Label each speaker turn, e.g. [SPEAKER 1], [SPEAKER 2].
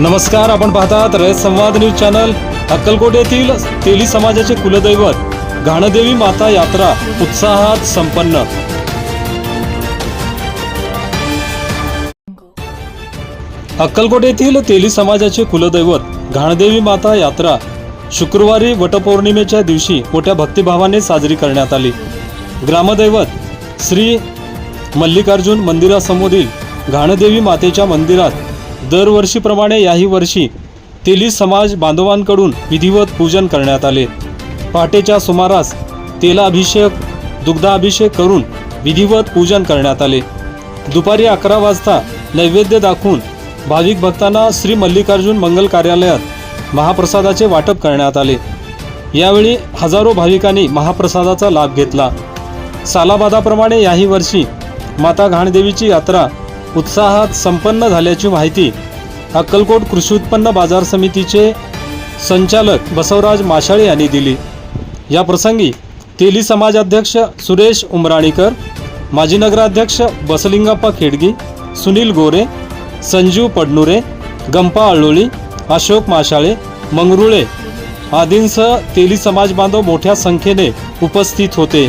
[SPEAKER 1] नमस्कार आपण पाहतात रयत संवाद न्यूज चॅनल. अक्कलकोट येथील तेली समाजाचे कुलदैवत घाणदेवी माता यात्रा उत्साहात संपन्न. अक्कलकोट येथील तेली समाजाचे कुलदैवत घाणदेवी माता यात्रा शुक्रवारी वटपौर्णिमेच्या दिवशी मोठ्या भक्तिभावाने साजरी करण्यात आली. ग्रामदैवत श्री मल्लिकार्जुन मंदिरासमोरील घाणदेवी मातेच्या मंदिरात दरवर्षीप्रमाणे याही वर्षी तेली समाज बांधवांकडून विधिवत पूजन करण्यात आले. पहाटेच्या सुमारास तेलाभिषेक दुग्धाभिषेक करून विधिवत पूजन करण्यात आले. दुपारी अकरा वाजता नैवेद्य दाखवून भाविक भक्तांना श्री मल्लिकार्जुन मंगल कार्यालयात महाप्रसादाचे वाटप करण्यात आले. यावेळी हजारो भाविकांनी महाप्रसादाचा लाभ घेतला. सालाबादाप्रमाणे याही वर्षी माता घाणदेवीची यात्रा उत्साहात संपन्न झाल्याची माहिती अक्कलकोट कृषी उत्पन्न बाजार समितीचे संचालक बसवराज माशाळे यांनी दिली. या प्रसंगी तेली समाजाध्यक्ष सुरेश उमराणीकर माजी नगराध्यक्ष बसलिंगप्पा खेडगी सुनील गोरे संजीव पडनुरे गंपा अळोळी अशोक माशाळे मंगरुळे आदींसह तेली समाज बांधव मोठ्या संख्येने उपस्थित होते.